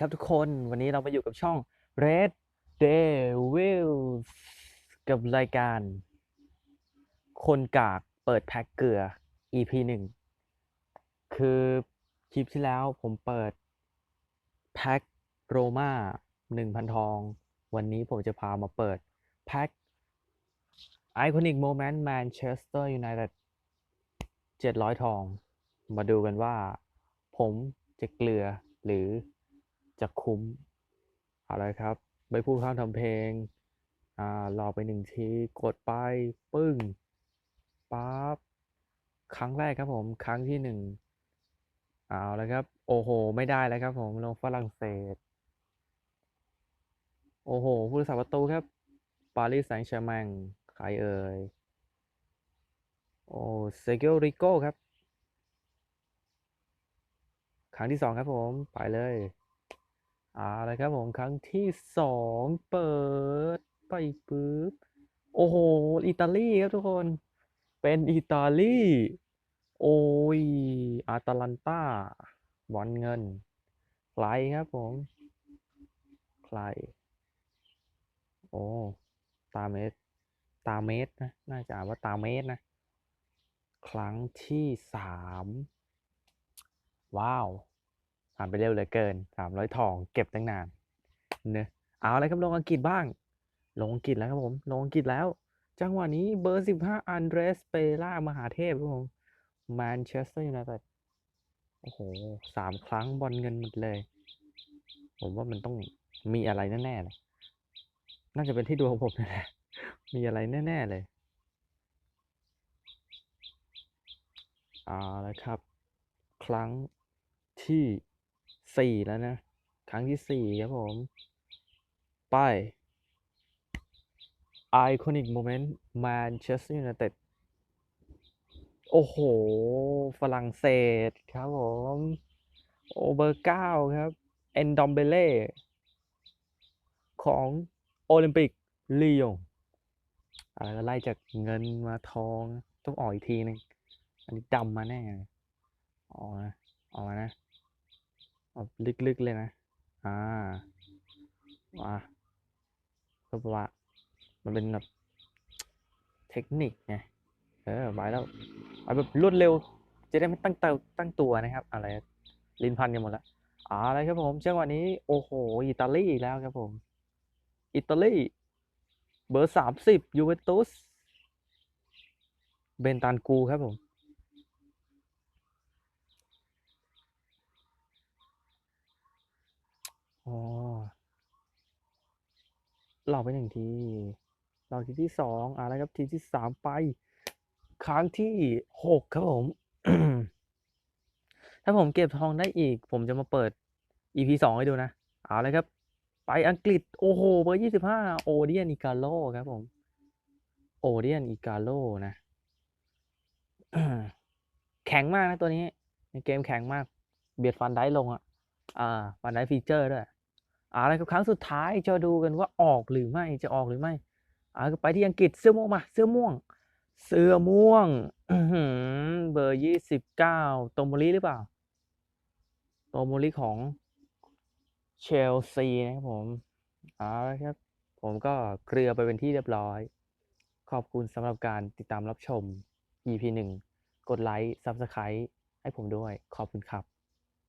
ครับทุกคนวันนี้เรามาอยู่กับช่อง Red Devils กับรายการ คนกากเปิดแพ็คเกลือ EP หนึ่งคือคลิปที่แล้วผมเปิดแพ็คโรม่าหนึ่งพันทอง วันนี้ผมจะพามาเปิดแพ็ค Iconic Moment Manchester United 700 ทอง มาดูกันว่า ผมจะเกลือหรือ จะคุ้ม อะไรครับ ไม่พูดข้ามทำเพลง อ่ารอไปหนึ่งทีกดไปปึ้งปั๊บครั้งแรกครับผม ครั้งที่หนึ่งเอาแล้วครับ โอ้โห ไม่ได้แล้วครับผมลงฝรั่งเศส โอ้โห ผู้รักษาประตูครับ ปารีสแซงต์แชร์แมงใครเอ่ย โอ้เซเกลริโก้ครับ ครั้งที่สองครับผม ไปเลย เอาละครับผมครั้งที่สองเปิดไปปึ๊บโอ้โห อิตาลีครับทุกคน เป็นอิตาลี โอ้ยอาตาลันตาบอลเงินใครครับผมใครโอ้ ตาเมสตาเมสนะ น่าจะอ่านว่าตาเมสนะ ครั้งที่สามว้าว ผ่านไปเร็วเหลือเกินสามร้อยทองเก็บตั้งนานเนอะเอาเลยครับลงอังกฤษบ้าง ลงอังกฤษแล้วครับผม ลงอังกฤษแล้ว จังหวะนี้เบอร์สิบห้าอันเดรสเปล่ามหาเทพครับผมแมนเชสเตอร์ยูไนเต็ดโอ้โหสามครั้งบอลเงินหมดเลย ผมว่ามันต้องมีอะไรแน่ๆเลยน่าจะเป็นที่ดวงของผมนั่นแหละมีอะไรแน่ ๆ เลยเอาละครับ ครั้งที่ สี่แล้วนะ ครั้งที่สี่ครับผม ไป Iconic Moment Manchester United โอ้โห ฝรั่งเศสครับผม โอเบอร์เก้าครับ เอนดอมเบเล่ของโอลิมปิกลียงอะไรก็ไล่จากเงินมาทอง ต้องออกอีกทีหนึง อันนี้ดำมาแน่ออกนะออกมานะ เอาลึกๆเลยนะ อ่ามาก็เพราะว่ามันเป็นแบบเทคนิคไง เออไปแล้วไปแบบรวดเร็ว จะได้ไม่ตั้งเตาตั้งตัวนะครับ อะไรลินพันกันหมดแล้วอ่าอะไรครับผมจังหวะนี้ โอ้โห อิตาลีอีกแล้วครับผม อิตาลี เบอร์สามสิบยูเวนตุส เบนตานกูครับผม อ๋อเราไปหนึ่งทีเราทีที่สองอะแล้วครับทีที่สามไป ครั้งที่หกครับผม ถ้าผมเก็บทองได้อีก ผมจะมาเปิด EP สองให้ดูนะเอาเลยครับ ไปอังกฤษโอ้โหเบอร์ยี่สิบห้าโอเดียนอิกาโลครับผมโอเดียนอิกาโลนะแข็งมากนะตัวนี้ ในเกมแข็งมาก เบียดฟันได้ลงอะ อ่า ฟันได้ฟีเจอร์ด้วย อ่าล้วครับครั้งสุดท้ายจะดูกันว่าออกหรือไม่จะออกหรือไม่อ่าไปที่อังกฤษเสื้อม่วงมา เสื้อม่วง เสื้อม่วงเบอร์ยี่สิบเก้าโตโมริหรือเปล่าโตโมริของเชลซีนะครับผมเอาละครับ ผมก็เคลียร์ไปเป็นที่เรียบร้อย ขอบคุณสำหรับการติดตามรับชม EP หนึ่งกดไลค์ Subscribe ให้ผมด้วย ขอบคุณครับ